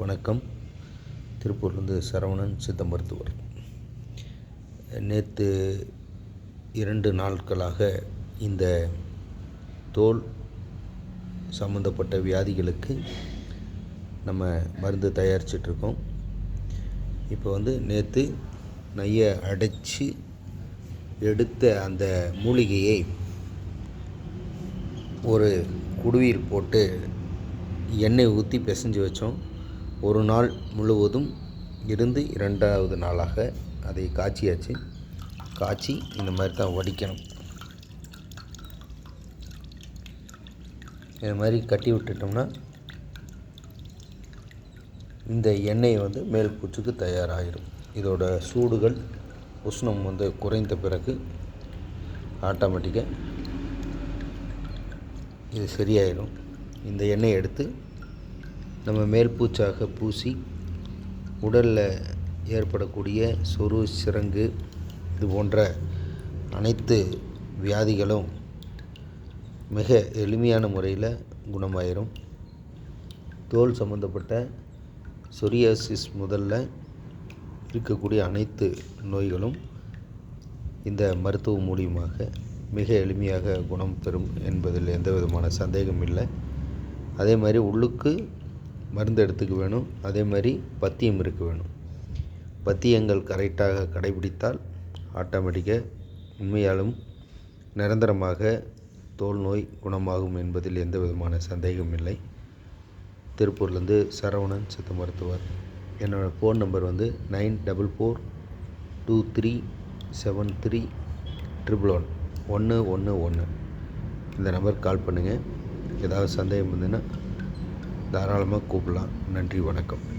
வணக்கம். திருப்பூர்லேருந்து சரவணன் சித்த மருத்துவர் நேற்று இரண்டு நாட்களாக இந்த தோல் சம்மந்தப்பட்ட வியாதிகளுக்கு நம்ம மருந்து தயாரிச்சிட்ருக்கோம். இப்போ வந்து நேற்று நையை அடைச்சி எடுத்த அந்த மூலிகையை ஒரு குடுவையில் போட்டு எண்ணெய் ஊற்றி பிசைஞ்சு வச்சோம். ஒரு நாள் முழுவதும் இருந்து இரண்டாவது நாளாக அதை காய்ச்சியாச்சு. காய்ச்சி இந்த மாதிரி தான் வடிக்கணும். இது மாதிரி கட்டி விட்டுட்டோம்னா இந்த எண்ணெய் வந்து மேல் பூச்சுக்கு தயாராகிடும் இதோட சூடுகள் உஷ்ணம் வந்து குறைந்த பிறகு ஆட்டோமேட்டிக்காக இது சரியாயிடும் இந்த எண்ணெயை எடுத்து நம்ம மேல்பூச்சாக பூசி உடலில் ஏற்படக்கூடிய சொரு சிரங்கு இது போன்ற அனைத்து வியாதிகளும் மிக எளிமையான முறையில் குணமாயிரும். தோல் சம்மந்தப்பட்ட சொரியாசிஸ் முதல்ல இருக்கக்கூடிய அனைத்து நோய்களும் இந்த மருத்துவம் மூலியமாக மிக எளிமையாக குணம் பெறும் என்பதில் எந்த விதமான சந்தேகம் இல்லை அதே மாதிரி உள்ளுக்கு மருந்து எடுத்துக்க வேணும். அதே மாதிரி பத்தியம் இருக்க வேணும். பத்தியங்கள் கரெக்டாக கடைபிடித்தால் ஆட்டோமேட்டிக்காக உண்மையாலும் நிரந்தரமாக தோல் நோய் குணமாகும் என்பதில் எந்த விதமான சந்தேகம் இல்லை. திருப்பூர்லேருந்து சரவணன் சித்த மருத்துவர். என்னோடய ஃபோன் நம்பர் வந்து nine double four two three seven three triple one ஒன்று ஒன்று ஒன்று இந்த நம்பருக்கு கால் பண்ணுங்கள் ஏதாவது சந்தேகம் இருந்ததுன்னா தாராளமாக கூப்பிடலாம். நன்றி வணக்கம்.